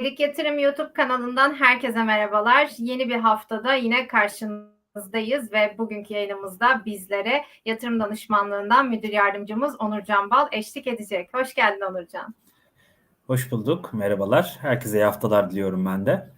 Erik Yatırım YouTube kanalından herkese merhabalar. Yeni bir haftada yine karşınızdayız ve bugünkü yayınımızda bizlere yatırım danışmanlığından müdür yardımcımız Onur Canbal eşlik edecek. Hoş geldin Onurcan. Hoş bulduk. Merhabalar. Herkese iyi haftalar diliyorum ben de.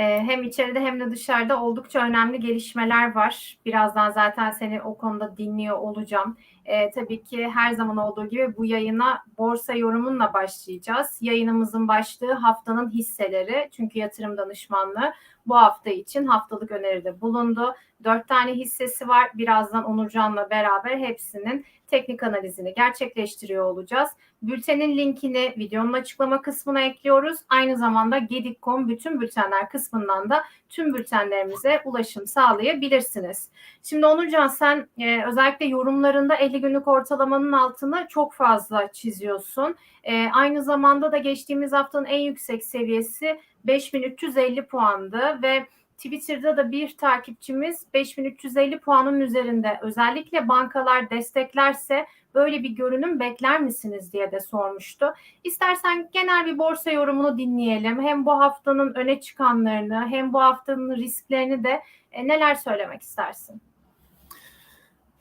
Ee, hem içeride hem de dışarıda oldukça önemli gelişmeler var. Birazdan zaten seni o konuda dinliyor olacağım. Ee, tabii ki her zaman olduğu gibi bu yayına borsa yorumunla başlayacağız. Yayınımızın başlığı haftanın hisseleri. Çünkü yatırım danışmanlığı bu hafta için haftalık öneride bulundu. Dört tane hissesi var. Birazdan Onurcan'la beraber hepsinin teknik analizini gerçekleştiriyor olacağız. Bültenin linkini videonun açıklama kısmına ekliyoruz. Aynı zamanda Gedik.com bütün bültenler kısmından da tüm bültenlerimize ulaşım sağlayabilirsiniz. Şimdi Onurcan sen e, özellikle yorumlarında 50 günlük ortalamanın altını çok fazla çiziyorsun. E, aynı zamanda da geçtiğimiz haftanın en yüksek seviyesi 5350 puandı ve Twitter'da da bir takipçimiz 5350 puanın üzerinde özellikle bankalar desteklerse böyle bir görünüm bekler misiniz diye de sormuştu. İstersen genel bir borsa yorumunu dinleyelim. Hem bu haftanın öne çıkanlarını hem bu haftanın risklerini de e, neler söylemek istersin?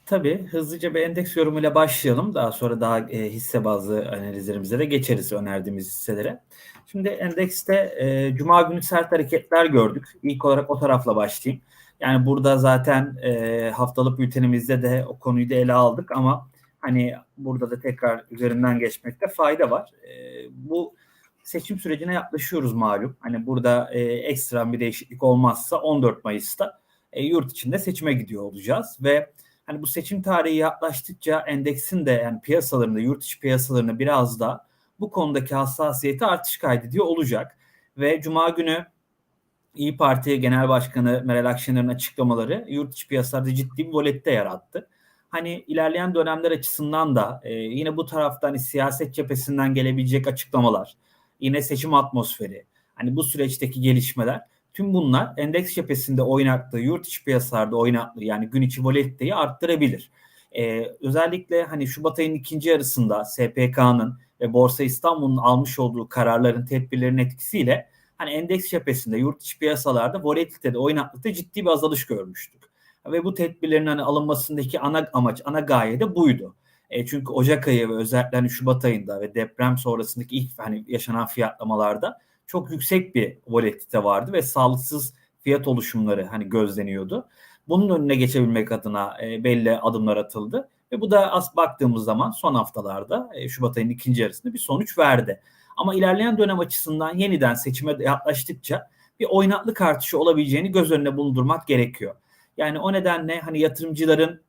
Tabii hızlıca bir endeks yorumuyla başlayalım. Daha sonra daha e, hisse bazlı analizlerimize de geçeriz önerdiğimiz hisselere. Şimdi endekste e, Cuma günü sert hareketler gördük. İlk olarak o tarafla başlayayım. Yani burada zaten e, haftalık bültenimizde de o konuyu da ele aldık ama hani burada da tekrar üzerinden geçmekte fayda var. E, bu seçim sürecine yaklaşıyoruz malum. Hani burada e, ekstra bir değişiklik olmazsa 14 Mayıs'ta e, yurt içinde seçime gidiyor olacağız ve hani bu seçim tarihi yaklaştıkça endeksin de yani piyasalarında, yurt içi piyasalarında biraz da bu konudaki hassasiyeti artış kaydediyor olacak. Ve Cuma günü İyi Parti Genel Başkanı Meral Akşener'in açıklamaları yurt içi piyasalarda ciddi bir volette yarattı. Hani ilerleyen dönemler açısından da e, yine bu taraftan hani siyaset cephesinden gelebilecek açıklamalar, yine seçim atmosferi, hani bu süreçteki gelişmeler Tüm bunlar endeks cephesinde oynattığı, yurt içi piyasalarda oynattığı yani gün içi volatiliteyi arttırabilir. Ee, özellikle hani Şubat ayının ikinci yarısında SPK'nın ve Borsa İstanbul'un almış olduğu kararların, tedbirlerin etkisiyle hani endeks cephesinde, yurt içi piyasalarda volatilitede, oynaklıkta ciddi bir azalış görmüştük. Ve bu tedbirlerin hani alınmasındaki ana amaç, ana gaye de buydu. E, çünkü Ocak ayı ve özellikle hani Şubat ayında ve deprem sonrasındaki ilk hani yaşanan fiyatlamalarda çok yüksek bir volatilite vardı ve sağlıksız fiyat oluşumları hani gözleniyordu. Bunun önüne geçebilmek adına e, belli adımlar atıldı ve bu da az baktığımız zaman son haftalarda e, Şubat ayının ikinci yarısında bir sonuç verdi. Ama ilerleyen dönem açısından yeniden seçime yaklaştıkça bir oynaklık artışı olabileceğini göz önüne bulundurmak gerekiyor. Yani o nedenle hani yatırımcıların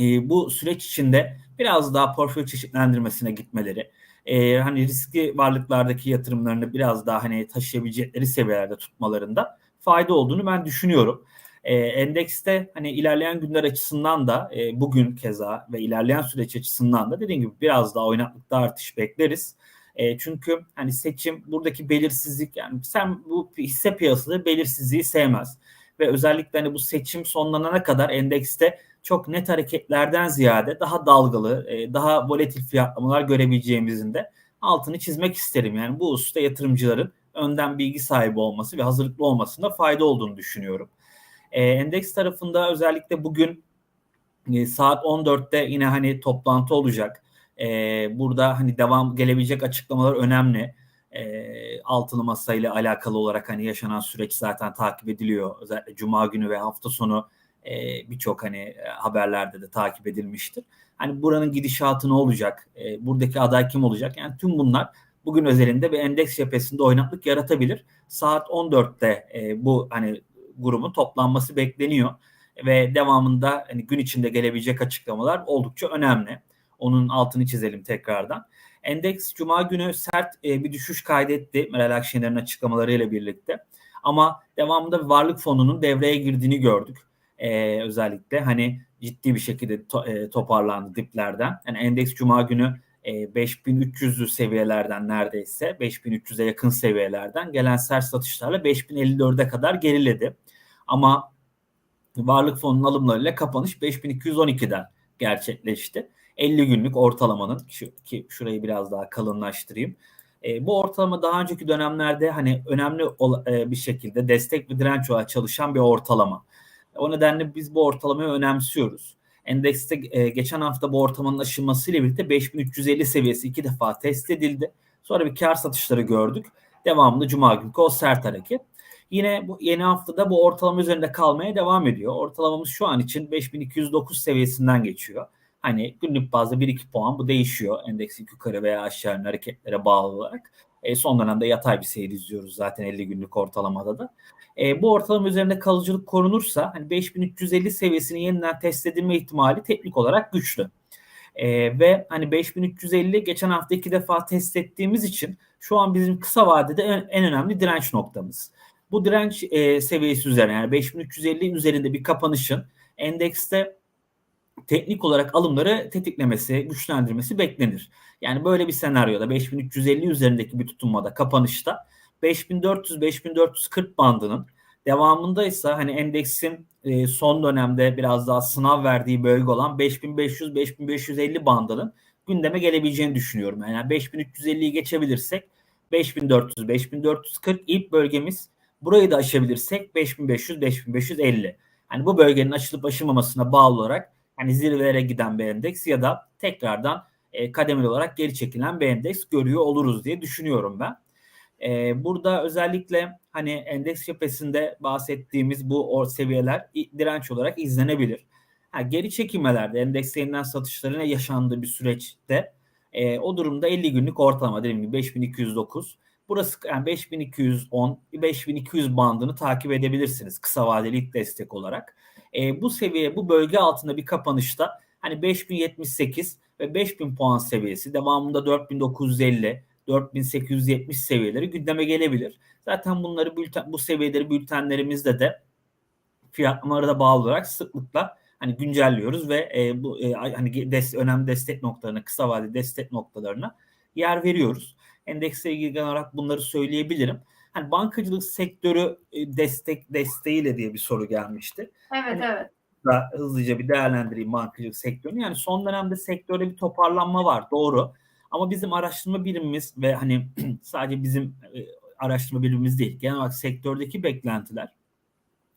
e, bu süreç içinde biraz daha portföy çeşitlendirmesine gitmeleri, e, hani riskli varlıklardaki yatırımlarını biraz daha hani taşıyabilecekleri seviyelerde tutmalarında fayda olduğunu ben düşünüyorum. E, endekste hani ilerleyen günler açısından da e, bugün keza ve ilerleyen süreç açısından da dediğim gibi biraz daha oynaklıkta artış bekleriz. E, çünkü hani seçim buradaki belirsizlik yani sen bu hisse piyasası belirsizliği sevmez ve özellikle hani bu seçim sonlanana kadar endekste çok net hareketlerden ziyade daha dalgalı, e, daha volatil fiyatlamalar görebileceğimizin de altını çizmek isterim. Yani bu hususta yatırımcıların önden bilgi sahibi olması ve hazırlıklı olmasında fayda olduğunu düşünüyorum. E, endeks tarafında özellikle bugün e, saat 14'te yine hani toplantı olacak. burada hani devam gelebilecek açıklamalar önemli. altılı masa ile alakalı olarak hani yaşanan süreç zaten takip ediliyor. Özellikle cuma günü ve hafta sonu e, birçok hani e, haberlerde de takip edilmiştir. Hani buranın gidişatı ne olacak? E, buradaki aday kim olacak? Yani tüm bunlar bugün özelinde bir endeks cephesinde oynaklık yaratabilir. Saat 14'te e, bu hani grubun toplanması bekleniyor ve devamında hani gün içinde gelebilecek açıklamalar oldukça önemli. Onun altını çizelim tekrardan. Endeks Cuma günü sert e, bir düşüş kaydetti Meral Akşener'in açıklamalarıyla birlikte. Ama devamında varlık fonunun devreye girdiğini gördük e, özellikle hani ciddi bir şekilde to, e, toparlandı diplerden. Yani endeks cuma günü e, 5300'lü seviyelerden neredeyse 5300'e yakın seviyelerden gelen sert satışlarla 5054'e kadar geriledi. Ama varlık fonunun alımlarıyla kapanış 5212'den gerçekleşti. 50 günlük ortalamanın şu, ki şurayı biraz daha kalınlaştırayım. E, bu ortalama daha önceki dönemlerde hani önemli ol, e, bir şekilde destek ve direnç olarak çalışan bir ortalama. O nedenle biz bu ortalamayı önemsiyoruz. Endekste e, geçen hafta bu ortalamanın aşılmasıyla birlikte 5350 seviyesi iki defa test edildi. Sonra bir kar satışları gördük. Devamlı cuma günkü o sert hareket. Yine bu yeni haftada bu ortalama üzerinde kalmaya devam ediyor. Ortalamamız şu an için 5209 seviyesinden geçiyor. Hani günlük bazda 1-2 puan bu değişiyor endeks yukarı veya aşağı hareketlere bağlı olarak. E, son dönemde yatay bir seyir izliyoruz zaten 50 günlük ortalamada da. E, bu ortalama üzerinde kalıcılık korunursa hani 5350 seviyesini yeniden test edilme ihtimali teknik olarak güçlü. E, ve hani 5350 geçen hafta iki defa test ettiğimiz için şu an bizim kısa vadede en, en önemli direnç noktamız. Bu direnç e, seviyesi üzerine yani 5350 üzerinde bir kapanışın endekste teknik olarak alımları tetiklemesi, güçlendirmesi beklenir. Yani böyle bir senaryoda 5350 üzerindeki bir tutunmada kapanışta 5400-5440 bandının devamında ise hani endeksin e, son dönemde biraz daha sınav verdiği bölge olan 5500-5550 bandının gündeme gelebileceğini düşünüyorum. Yani 5350'yi geçebilirsek 5400-5440 ilk bölgemiz. Burayı da aşabilirsek 5500-5550. Hani bu bölgenin açılıp aşılmamasına bağlı olarak hani zirvelere giden bir endeks ya da tekrardan e, kademeli olarak geri çekilen bir endeks görüyor oluruz diye düşünüyorum ben. E, burada özellikle hani endeks cephesinde bahsettiğimiz bu or seviyeler direnç olarak izlenebilir. Ha, geri çekilmelerde endeks yeniden satışlarına yaşandığı bir süreçte e, o durumda 50 günlük ortalama dediğim gibi 5209 Burası yani 5210 5200 bandını takip edebilirsiniz kısa vadeli destek olarak. E, bu seviye bu bölge altında bir kapanışta hani 5078 ve 5000 puan seviyesi devamında 4950 4870 seviyeleri gündeme gelebilir. Zaten bunları bülten, bu seviyeleri bültenlerimizde de fiyatlamalara da bağlı olarak sıklıkla hani güncelliyoruz ve e, bu e, hani des, önemli destek noktalarına, kısa vadeli destek noktalarına yer veriyoruz. Endeksle ilgili olarak bunları söyleyebilirim. Hani bankacılık sektörü e, destek desteğiyle diye bir soru gelmişti. Evet hani, evet. Da hızlıca bir değerlendireyim bankacılık sektörünü. Yani son dönemde sektörde bir toparlanma var doğru. Ama bizim araştırma birimimiz ve hani sadece bizim e, araştırma birimimiz değil. Genel olarak sektördeki beklentiler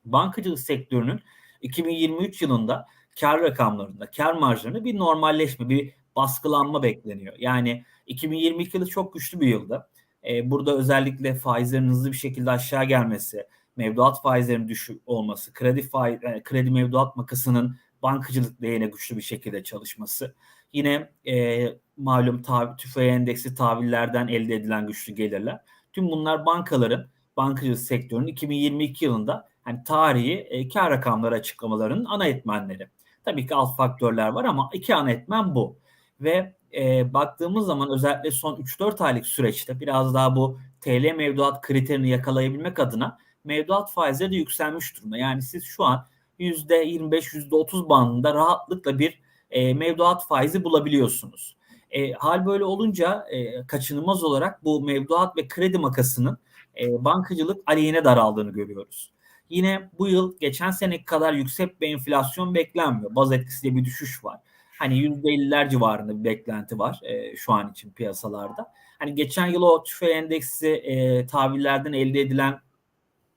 bankacılık sektörünün 2023 yılında kar rakamlarında, kar marjlarında bir normalleşme, bir baskılanma bekleniyor. Yani 2022 yılı çok güçlü bir yıldı. Ee, burada özellikle faizlerin hızlı bir şekilde aşağı gelmesi, mevduat faizlerinin düşük olması, kredi faiz, yani kredi mevduat makasının bankacılık lehine güçlü bir şekilde çalışması. Yine e, malum tav tüfeği endeksi tahvillerden elde edilen güçlü gelirler. Tüm bunlar bankaların, bankacılık sektörünün 2022 yılında hani tarihi e, kar rakamları açıklamalarının ana etmenleri. Tabii ki alt faktörler var ama iki ana etmen bu. Ve e, baktığımız zaman özellikle son 3-4 aylık süreçte biraz daha bu TL mevduat kriterini yakalayabilmek adına mevduat faizleri de yükselmiş durumda. Yani siz şu an %25-%30 bandında rahatlıkla bir e, mevduat faizi bulabiliyorsunuz. E, hal böyle olunca e, kaçınılmaz olarak bu mevduat ve kredi makasının e, bankacılık aleyhine daraldığını görüyoruz. Yine bu yıl geçen seneki kadar yüksek bir enflasyon beklenmiyor. Baz etkisiyle bir düşüş var. Hani %50'ler civarında bir beklenti var e, şu an için piyasalarda. Hani geçen yıl o tüfe endeksi e, tahvillerden elde edilen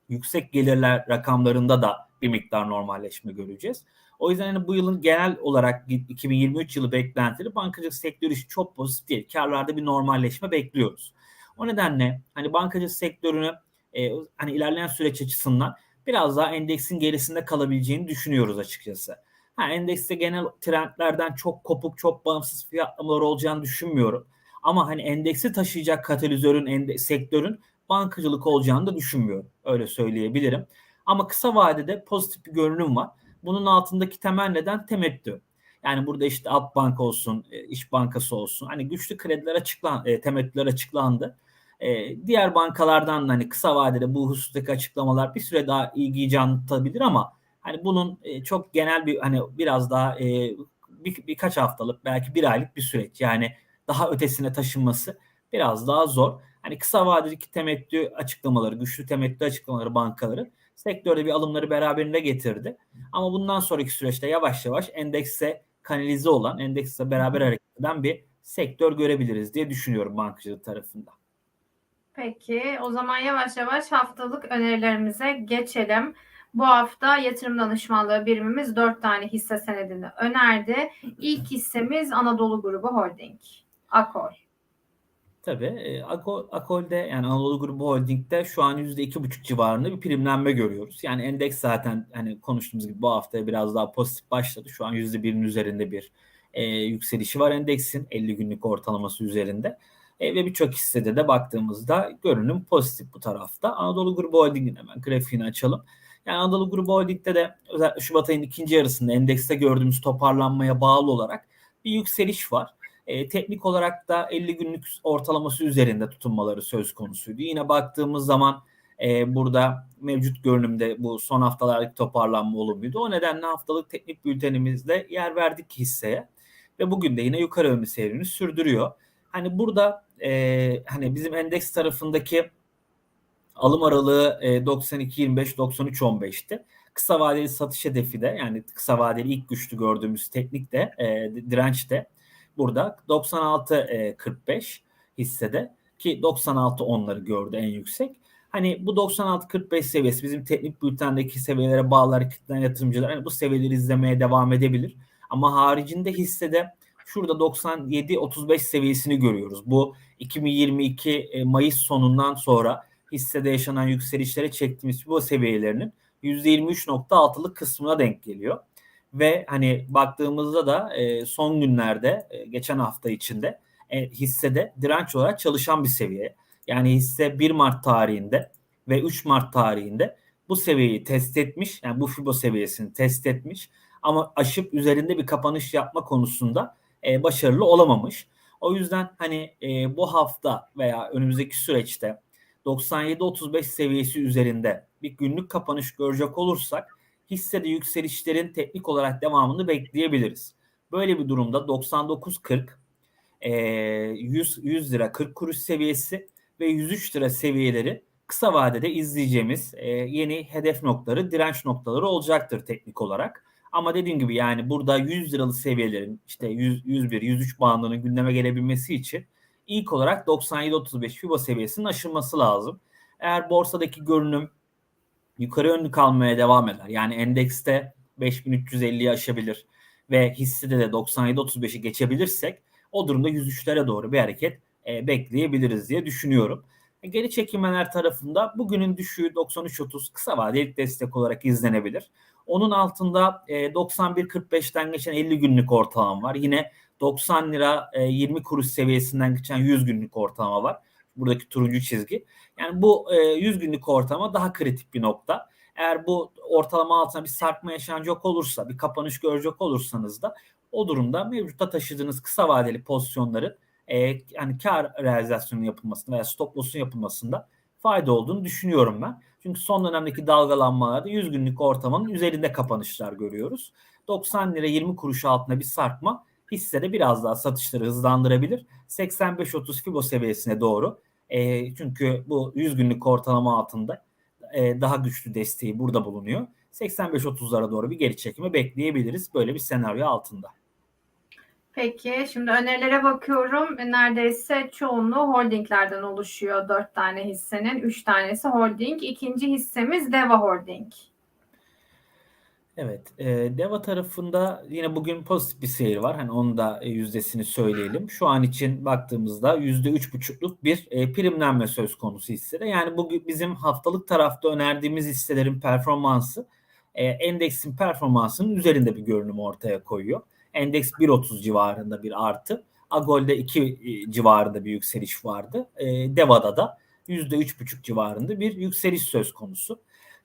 yüksek gelirler rakamlarında da bir miktar normalleşme göreceğiz. O yüzden hani bu yılın genel olarak 2023 yılı beklentileri bankacılık sektörü için çok pozitif değil. Karlarda bir normalleşme bekliyoruz. O nedenle hani bankacılık sektörünü e, hani ilerleyen süreç açısından biraz daha endeksin gerisinde kalabileceğini düşünüyoruz açıkçası. Ha, endekste genel trendlerden çok kopuk, çok bağımsız fiyatlamalar olacağını düşünmüyorum. Ama hani endeksi taşıyacak katalizörün, ende, sektörün bankacılık olacağını da düşünmüyorum. Öyle söyleyebilirim. Ama kısa vadede pozitif bir görünüm var. Bunun altındaki temel neden temettü. Yani burada işte Alt Bank olsun, e, İş Bankası olsun. Hani güçlü krediler açıklan, e, temettüler açıklandı. E, diğer bankalardan hani kısa vadede bu husustaki açıklamalar bir süre daha ilgiyi canlatabilir ama hani bunun çok genel bir hani biraz daha bir, birkaç haftalık belki bir aylık bir süreç. Yani daha ötesine taşınması biraz daha zor. Hani kısa vadedeki temettü açıklamaları, güçlü temettü açıklamaları bankaları sektörde bir alımları beraberinde getirdi. Ama bundan sonraki süreçte yavaş yavaş endekse kanalize olan, endekse beraber hareket eden bir sektör görebiliriz diye düşünüyorum bankacılık tarafında. Peki o zaman yavaş yavaş haftalık önerilerimize geçelim. Bu hafta yatırım danışmanlığı birimimiz 4 tane hisse senedini önerdi. İlk hissemiz Anadolu Grubu Holding. Akol. Tabii. E, Ako- Akol'de yani Anadolu Grubu Holding'de şu an %2,5 civarında bir primlenme görüyoruz. Yani endeks zaten hani konuştuğumuz gibi bu haftaya biraz daha pozitif başladı. Şu an %1'in üzerinde bir e, yükselişi var endeksin 50 günlük ortalaması üzerinde. E, ve birçok hissede de baktığımızda görünüm pozitif bu tarafta. Anadolu Grubu Holding'in hemen grafiğini açalım. Yani Anadolu Grubu Holding'de de özellikle Şubat ayının ikinci yarısında endekste gördüğümüz toparlanmaya bağlı olarak bir yükseliş var. E, teknik olarak da 50 günlük ortalaması üzerinde tutunmaları söz konusuydu. Yine baktığımız zaman e, burada mevcut görünümde bu son haftalardaki toparlanma olumluydu. O nedenle haftalık teknik bültenimizde yer verdik hisseye ve bugün de yine yukarı yönlü seyrini sürdürüyor. Hani burada e, hani bizim endeks tarafındaki alım aralığı e, 92-25-93-15'ti. Kısa vadeli satış hedefi de yani kısa vadeli ilk güçlü gördüğümüz teknik de e, direnç de burada 96-45 hissede ki 96 onları gördü en yüksek. Hani bu 96-45 seviyesi bizim teknik bültendeki seviyelere bağlı hareketlenen yatırımcılar hani bu seviyeleri izlemeye devam edebilir. Ama haricinde hissede şurada 97-35 seviyesini görüyoruz. Bu 2022 Mayıs sonundan sonra hissede yaşanan yükselişlere çektiğimiz bu seviyelerinin %23.6'lık kısmına denk geliyor. Ve hani baktığımızda da e, son günlerde e, geçen hafta içinde e, hissede direnç olarak çalışan bir seviye. Yani hisse 1 Mart tarihinde ve 3 Mart tarihinde bu seviyeyi test etmiş. Yani bu FIBO seviyesini test etmiş. Ama aşıp üzerinde bir kapanış yapma konusunda e, başarılı olamamış. O yüzden hani e, bu hafta veya önümüzdeki süreçte 97-35 seviyesi üzerinde bir günlük kapanış görecek olursak hissede yükselişlerin teknik olarak devamını bekleyebiliriz. Böyle bir durumda 99.40 e, 100, 100 lira 40 kuruş seviyesi ve 103 lira seviyeleri kısa vadede izleyeceğimiz e, yeni hedef noktaları, direnç noktaları olacaktır teknik olarak. Ama dediğim gibi yani burada 100 liralı seviyelerin işte 100, 101, 103 bandının gündeme gelebilmesi için ilk olarak 97-35 FIBO seviyesinin aşılması lazım. Eğer borsadaki görünüm yukarı yönlü kalmaya devam eder. Yani endekste 5350'yi aşabilir ve hissede de 97-35'i geçebilirsek o durumda 103'lere doğru bir hareket e, bekleyebiliriz diye düşünüyorum. E, geri çekilmeler tarafında bugünün düşüğü 93.30 kısa vadeli destek olarak izlenebilir. Onun altında e, 91.45'ten geçen 50 günlük ortalama var. Yine 90 lira e, 20 kuruş seviyesinden geçen 100 günlük ortalama var. Buradaki turuncu çizgi. Yani bu e, 100 günlük ortalama daha kritik bir nokta. Eğer bu ortalama altına bir sarkma yaşanacak olursa, bir kapanış görecek olursanız da o durumda mevcutta taşıdığınız kısa vadeli pozisyonların e, yani kar realizasyonu yapılmasında veya stop loss'un yapılmasında fayda olduğunu düşünüyorum ben. Çünkü son dönemdeki dalgalanmalarda 100 günlük ortalamanın üzerinde kapanışlar görüyoruz. 90 lira 20 kuruş altında bir sarkma hissede biraz daha satışları hızlandırabilir. 85-30 Fibo seviyesine doğru. E, çünkü bu 100 günlük ortalama altında e, daha güçlü desteği burada bulunuyor. 85-30'lara doğru bir geri çekimi bekleyebiliriz böyle bir senaryo altında. Peki şimdi önerilere bakıyorum. Neredeyse çoğunluğu holdinglerden oluşuyor. Dört tane hissenin. Üç tanesi holding. İkinci hissemiz Deva Holding. Evet, e, Deva tarafında yine bugün pozitif bir seyir var. Hani onun da e, yüzdesini söyleyelim. Şu an için baktığımızda yüzde üç buçukluk bir e, primlenme söz konusu hissede. Yani bugün bizim haftalık tarafta önerdiğimiz hisselerin performansı e, endeksin performansının üzerinde bir görünüm ortaya koyuyor. Endeks 1.30 civarında bir artı. Agol'de 2 e, civarında bir yükseliş vardı. E, Deva'da da %3.5 civarında bir yükseliş söz konusu.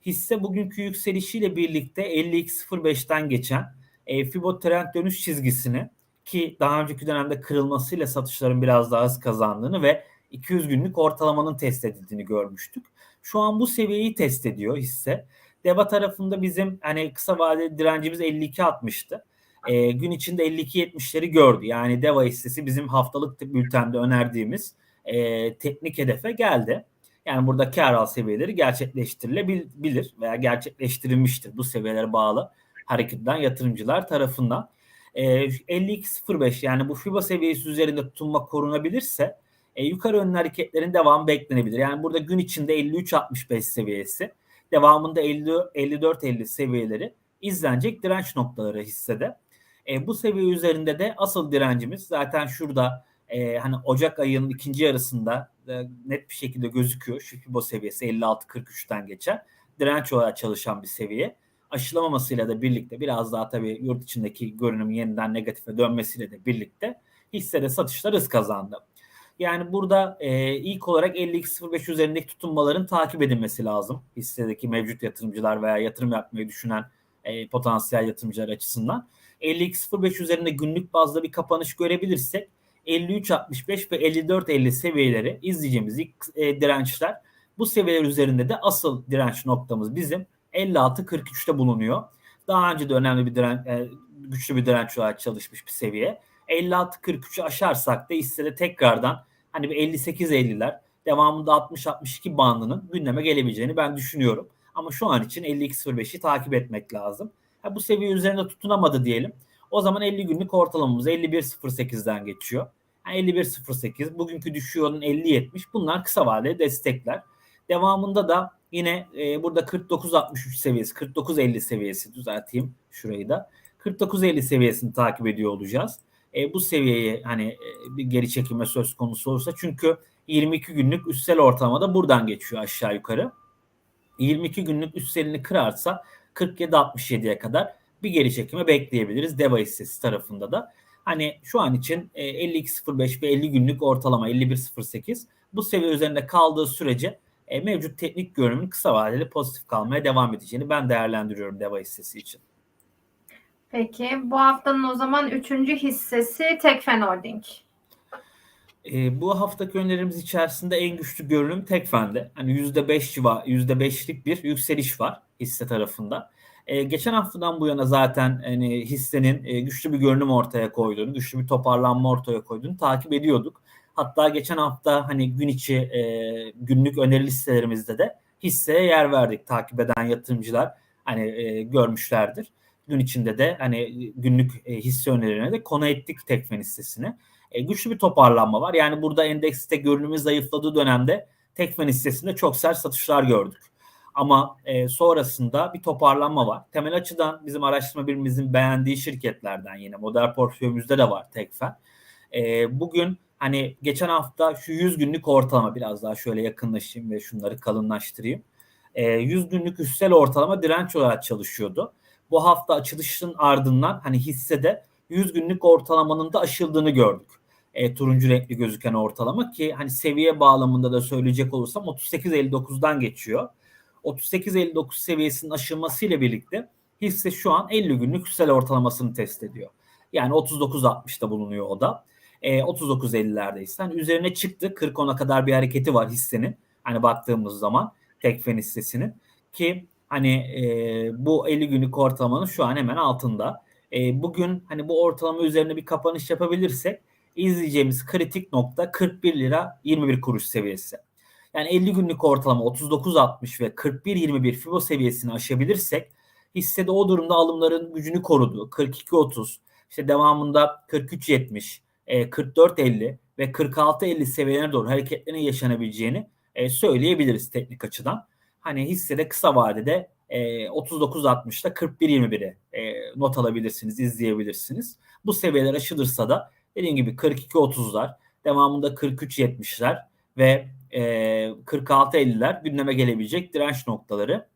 Hisse bugünkü yükselişiyle birlikte 52.05'ten geçen e, Fibo trend dönüş çizgisini ki daha önceki dönemde kırılmasıyla satışların biraz daha hız kazandığını ve 200 günlük ortalamanın test edildiğini görmüştük. Şu an bu seviyeyi test ediyor hisse. Deva tarafında bizim hani kısa vadeli direncimiz 52.60'tı. E, gün içinde 52.70'leri gördü. Yani Deva hissesi bizim haftalık bültende önerdiğimiz e, teknik hedefe geldi. Yani burada kar al seviyeleri gerçekleştirilebilir veya gerçekleştirilmiştir bu seviyelere bağlı hareketten yatırımcılar tarafından. E, 52.05 yani bu FIBA seviyesi üzerinde tutunma korunabilirse e, yukarı yönlü hareketlerin devamı beklenebilir. Yani burada gün içinde 53.65 seviyesi, devamında 50 54.50 seviyeleri izlenecek direnç noktaları hissede. E, bu seviye üzerinde de asıl direncimiz zaten şurada e, hani Ocak ayının ikinci yarısında e, net bir şekilde gözüküyor. Şu Fibo seviyesi 56-43'ten geçen direnç olarak çalışan bir seviye. Aşılamamasıyla da birlikte biraz daha tabii yurt içindeki görünüm yeniden negatife dönmesiyle de birlikte hissede satışlar hız kazandı. Yani burada e, ilk olarak 52.05 üzerindeki tutunmaların takip edilmesi lazım. Hissedeki mevcut yatırımcılar veya yatırım yapmayı düşünen e, potansiyel yatırımcılar açısından. 52.05 üzerinde günlük bazda bir kapanış görebilirsek 53.65 ve 54.50 seviyeleri izleyeceğimiz ilk e, dirençler. Bu seviyeler üzerinde de asıl direnç noktamız bizim 56.43'te bulunuyor. Daha önce de önemli bir direnç, e, güçlü bir direnç olarak çalışmış bir seviye. 56-43'ü aşarsak da hissede tekrardan hani bir 58-50'ler devamında 60-62 bandının gündeme gelebileceğini ben düşünüyorum. Ama şu an için 52-05'i takip etmek lazım. Ha, bu seviye üzerinde tutunamadı diyelim. O zaman 50 günlük ortalamamız 51.08'den geçiyor. Yani 51.08 bugünkü düşüyorun 50.70 bunlar kısa vadeli destekler. Devamında da yine e, burada 49.63 seviyesi 49.50 seviyesi düzelteyim şurayı da. 49.50 seviyesini takip ediyor olacağız. E, bu seviyeye hani e, bir geri çekilme söz konusu olursa çünkü 22 günlük üstsel ortalama da buradan geçiyor aşağı yukarı. 22 günlük üstselini kırarsa 47-67'ye kadar bir geri çekime bekleyebiliriz DEVA hissesi tarafında da. Hani şu an için e, 52.05 ve 50 günlük ortalama 51.08 bu seviye üzerinde kaldığı sürece e, mevcut teknik görünümün kısa vadeli pozitif kalmaya devam edeceğini ben değerlendiriyorum DEVA hissesi için. Peki bu haftanın o zaman üçüncü hissesi Tekfen Holding. E, bu haftaki önerimiz içerisinde en güçlü görünüm Tekfen'de. Hani %5 civar, %5'lik bir yükseliş var hisse tarafında. E, geçen haftadan bu yana zaten hani hissenin e, güçlü bir görünüm ortaya koyduğunu, güçlü bir toparlanma ortaya koyduğunu takip ediyorduk. Hatta geçen hafta hani gün içi e, günlük öneri listelerimizde de hisseye yer verdik. Takip eden yatırımcılar hani e, görmüşlerdir. Gün içinde de hani günlük e, hisse önerilerine de konu ettik Tekfen hissesini. E, güçlü bir toparlanma var. Yani burada endekste görünümü zayıfladığı dönemde Tekfen hissesinde çok sert satışlar gördük. Ama e, sonrasında bir toparlanma var. Temel açıdan bizim araştırma birimimizin beğendiği şirketlerden yine model portföyümüzde de var Tekfen. E, bugün hani geçen hafta şu 100 günlük ortalama biraz daha şöyle yakınlaşayım ve şunları kalınlaştırayım. E, 100 günlük üstsel ortalama direnç olarak çalışıyordu. Bu hafta açılışın ardından hani hissede 100 günlük ortalamanın da aşıldığını gördük. E, turuncu renkli gözüken ortalama ki hani seviye bağlamında da söyleyecek olursam 38.59'dan geçiyor. 38.59 seviyesinin aşılmasıyla birlikte hisse şu an 50 günlük üstel ortalamasını test ediyor. Yani 39.60'da bulunuyor o da. E, 39.50'lerdeyse. Hani üzerine çıktı. 40 kadar bir hareketi var hissenin. Hani baktığımız zaman Tekfen hissesinin. Ki hani e, bu 50 günlük ortalamanın şu an hemen altında. E, bugün hani bu ortalama üzerine bir kapanış yapabilirsek izleyeceğimiz kritik nokta 41 lira 21 kuruş seviyesi. Yani 50 günlük ortalama 39.60 ve 41.21 Fibo seviyesini aşabilirsek hissede o durumda alımların gücünü koruduğu 42.30 işte devamında 43.70 44.50 ve 46.50 seviyelerine doğru hareketlerin yaşanabileceğini e, söyleyebiliriz teknik açıdan. Hani hissede kısa vadede e, 39.60'da 41.21'e e, not alabilirsiniz, izleyebilirsiniz. Bu seviyeler aşılırsa da dediğim gibi 42.30'lar, devamında 43.70'ler ve e, 46.50'ler gündeme gelebilecek direnç noktaları.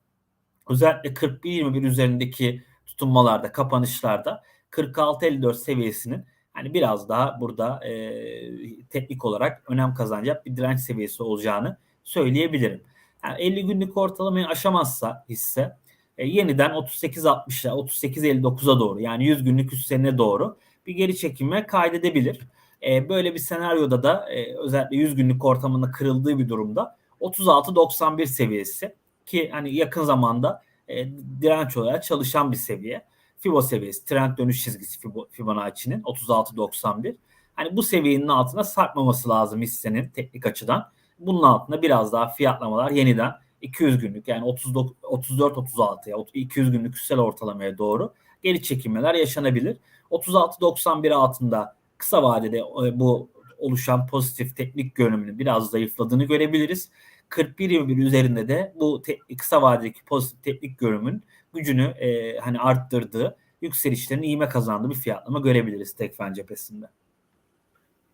Özellikle 41.21 üzerindeki tutunmalarda, kapanışlarda 46.54 seviyesinin hani biraz daha burada e, teknik olarak önem kazanacak bir direnç seviyesi olacağını söyleyebilirim. Yani 50 günlük ortalamayı aşamazsa hisse e, yeniden 38.60'a 38.59'a doğru yani 100 günlük üstlerine doğru bir geri çekilme kaydedebilir. E, böyle bir senaryoda da e, özellikle 100 günlük ortamında kırıldığı bir durumda 36.91 seviyesi ki hani yakın zamanda e, direnç olarak çalışan bir seviye. Fibo seviyesi, trend dönüş çizgisi Fibo, Fibonacci'nin 36.91. Hani bu seviyenin altına sarkmaması lazım hissenin teknik açıdan. Bunun altında biraz daha fiyatlamalar yeniden 200 günlük yani 34-36'ya 200 günlük üstel ortalamaya doğru geri çekilmeler yaşanabilir. 36.91 altında kısa vadede e, bu oluşan pozitif teknik görünümünün biraz zayıfladığını görebiliriz. 41-21 üzerinde de bu te- kısa vadedeki pozitif teknik görünümün gücünü e, hani arttırdığı, yükselişlerin iğme kazandığı bir fiyatlama görebiliriz Tekfen cephesinde.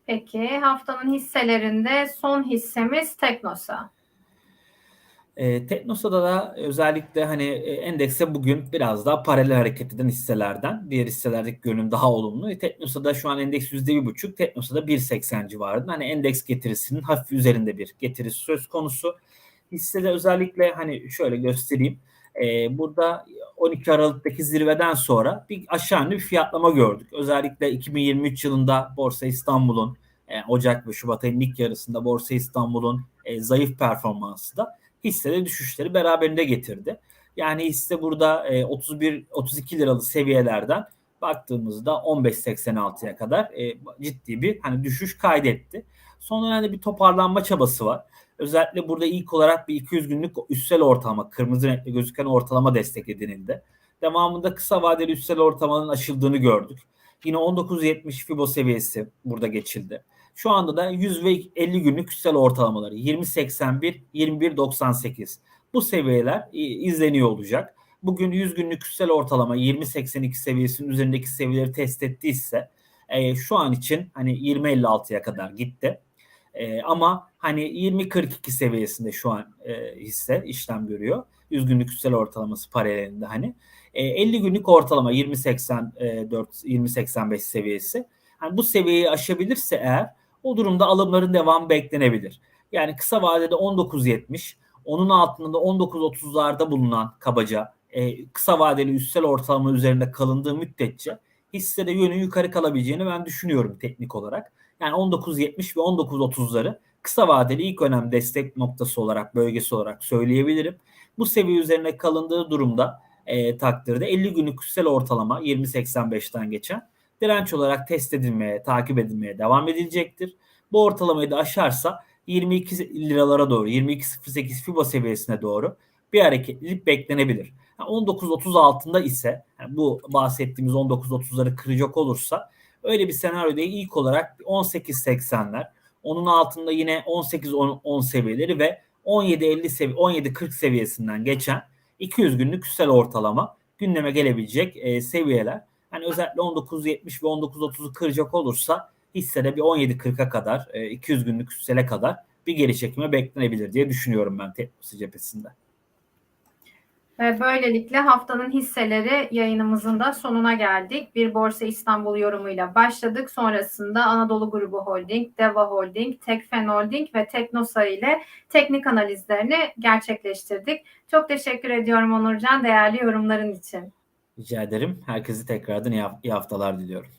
Peki haftanın hisselerinde son hissemiz Teknosa. E, Teknosa'da da özellikle hani e, endekse bugün biraz daha paralel hareket eden hisselerden. Diğer hisselerdeki görünüm daha olumlu. E, Teknosa'da şu an endeks %1,5, Teknosa'da 1.80 civarında. Hani endeks getirisinin hafif üzerinde bir getirisi söz konusu. Hissede özellikle hani şöyle göstereyim. E, burada 12 Aralık'taki zirveden sonra bir aşağı yönlü bir fiyatlama gördük. Özellikle 2023 yılında Borsa İstanbul'un e, Ocak ve Şubat ayının ilk yarısında Borsa İstanbul'un e, zayıf performansı da hissede düşüşleri beraberinde getirdi. Yani hisse burada e, 31 32 liralı seviyelerden baktığımızda 15.86'ya kadar e, ciddi bir hani düşüş kaydetti. Son dönemde bir toparlanma çabası var. Özellikle burada ilk olarak bir 200 günlük üstsel ortalama, kırmızı renkli gözüken ortalama destek edinildi. Devamında kısa vadeli üstsel ortalamanın aşıldığını gördük. Yine 19.70 Fibo seviyesi burada geçildi. Şu anda da 100 ve 50 günlük üstsel ortalamaları 20.81, 21.98. Bu seviyeler izleniyor olacak. Bugün 100 günlük üstsel ortalama 20.82 seviyesinin üzerindeki seviyeleri test ettiyse e, şu an için hani 20.56'ya kadar gitti. E, ama hani 20.42 seviyesinde şu an e, hisse işlem görüyor. 100 günlük üstsel ortalaması paralelinde hani. E, 50 günlük ortalama 20.84 20.85 seviyesi. Hani bu seviyeyi aşabilirse eğer o durumda alımların devamı beklenebilir. Yani kısa vadede 19.70, onun altında da 19.30'larda bulunan kabaca e, kısa vadeli üstsel ortalama üzerinde kalındığı müddetçe hissede yönü yukarı kalabileceğini ben düşünüyorum teknik olarak. Yani 19.70 ve 19.30'ları kısa vadeli ilk önem destek noktası olarak, bölgesi olarak söyleyebilirim. Bu seviye üzerine kalındığı durumda e, takdirde 50 günlük üstsel ortalama 20.85'ten geçen direnç olarak test edilmeye, takip edilmeye devam edilecektir. Bu ortalamayı da aşarsa 22 liralara doğru, 22.08 FIBA seviyesine doğru bir hareketlilik beklenebilir. Yani 19.30 altında ise yani bu bahsettiğimiz 19.30'ları kıracak olursa öyle bir senaryoda ilk olarak 18.80'ler, onun altında yine 18-10 seviyeleri ve 17.50 sevi 17.40 seviyesinden geçen 200 günlük üstel ortalama gündeme gelebilecek e, seviyeler. Yani özellikle 19.70 ve 19.30'u kıracak olursa hissede bir 17.40'a kadar 200 günlük üstele kadar bir geri çekime beklenebilir diye düşünüyorum ben Teknosi cephesinde. Ve böylelikle haftanın hisseleri yayınımızın da sonuna geldik. Bir Borsa İstanbul yorumuyla başladık. Sonrasında Anadolu Grubu Holding, Deva Holding, Tekfen Holding ve Teknosa ile teknik analizlerini gerçekleştirdik. Çok teşekkür ediyorum Onurcan değerli yorumların için. Rica ederim. Herkese tekrardan iyi haftalar diliyorum.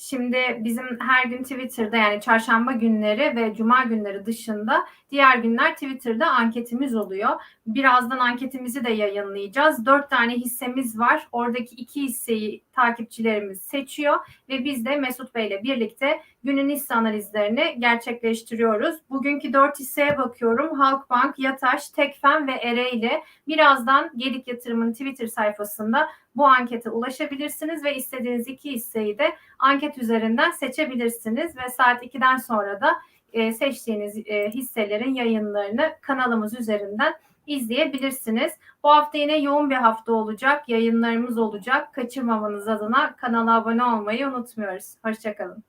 Şimdi bizim her gün Twitter'da yani çarşamba günleri ve cuma günleri dışında diğer günler Twitter'da anketimiz oluyor. Birazdan anketimizi de yayınlayacağız. Dört tane hissemiz var. Oradaki iki hisseyi takipçilerimiz seçiyor ve biz de Mesut Bey ile birlikte günün hisse analizlerini gerçekleştiriyoruz. Bugünkü dört hisseye bakıyorum. Halkbank, Yataş, Tekfen ve Ereğli. Birazdan Gedik Yatırım'ın Twitter sayfasında bu ankete ulaşabilirsiniz ve istediğiniz iki hisseyi de anket üzerinden seçebilirsiniz ve saat 2'den sonra da e, seçtiğiniz e, hisselerin yayınlarını kanalımız üzerinden izleyebilirsiniz. Bu hafta yine yoğun bir hafta olacak. Yayınlarımız olacak. Kaçırmamanız adına kanala abone olmayı unutmuyoruz. Hoşçakalın.